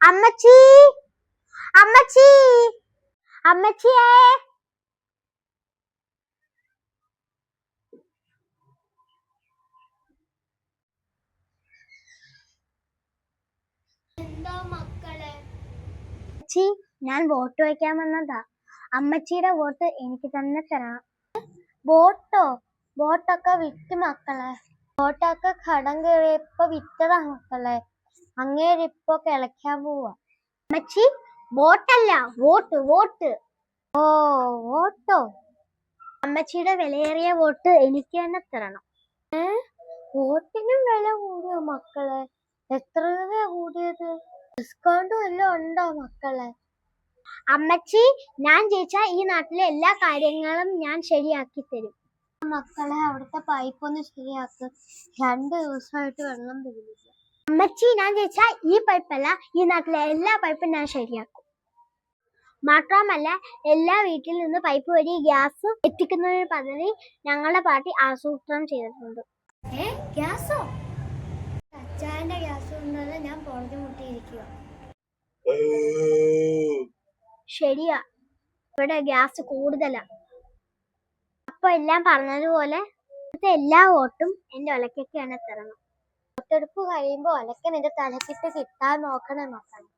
അമ്മച്ചി അമ്മച്ചി അമ്മച്ചിയേ. അമ്മച്ചി ഞാൻ വോട്ട് വയ്ക്കാൻ വന്നതാ. അമ്മച്ചിയുടെ വോട്ട് എനിക്ക് തന്നെ തരണം. വോട്ടോ? വോട്ടൊക്കെ വിറ്റ് മക്കളെ. വോട്ടൊക്കെ കടം കയറിയപ്പോ വിറ്റതാ മക്കളെ. അങ്ങേരിപ്പോ കിളയ്ക്കാൻ പോവാ. അമ്മച്ചി വോട്ടല്ല വോട്ട് വോട്ട്. ഓ വോട്ടോ? അമ്മച്ചിയുടെ വിലയേറിയ വോട്ട് എനിക്ക് തന്നെ തരണം. ഏ? വോട്ടിനും വില കൂടിയോ മക്കളെ? എത്ര രൂപ കൂടിയത്? ഡിസ്കൗണ്ട് വല്ലതും ഉണ്ടോ മക്കളെ? അമ്മച്ചി ഞാൻ ജയിച്ചാൽ ഈ നാട്ടിലെ എല്ലാ കാര്യങ്ങളും ഞാൻ ശരിയാക്കി തരും. മക്കളെ അവിടുത്തെ പൈപ്പ് ഒന്ന് ശരിയാക്ക്. രണ്ട് ദിവസമായിട്ട് വെള്ളം വരുന്നില്ല അമ്മച്ചി ഞാൻ ജയിച്ചാൽ ഈ പൈപ്പല്ല ഈ നാട്ടിലെ എല്ലാ പൈപ്പും ഞാൻ ശരിയാക്കും. മാത്രമല്ല എല്ലാ വീട്ടിൽ നിന്ന് പൈപ്പ് വഴി ഗ്യാസ് എത്തിക്കുന്ന ഒരു പദ്ധതി ഞങ്ങളുടെ പാർട്ടി ആസൂത്രണം ചെയ്തിട്ടുണ്ട്. ഏ ഗ്യാസോ? അച്ചായന്റെ ഗ്യാസ് കൊണ്ടാണ് ഞാൻ പുറത്തു മുട്ടിയിരിക്കുക ശരിയാ. ഇവിടെ ഗ്യാസ് കൂടുതലാ. അപ്പൊ എല്ലാം പറഞ്ഞതുപോലെ എല്ലാ വോട്ടും എന്റെ ഒലക്കൊക്കെയാണ് തരണം പുറത്തെടുപ്പ് കഴിയുമ്പോൾ ഒലക്കെ നിന്റെ തലക്കിട്ട് കിട്ടാൻ നോക്കണം നോക്കണം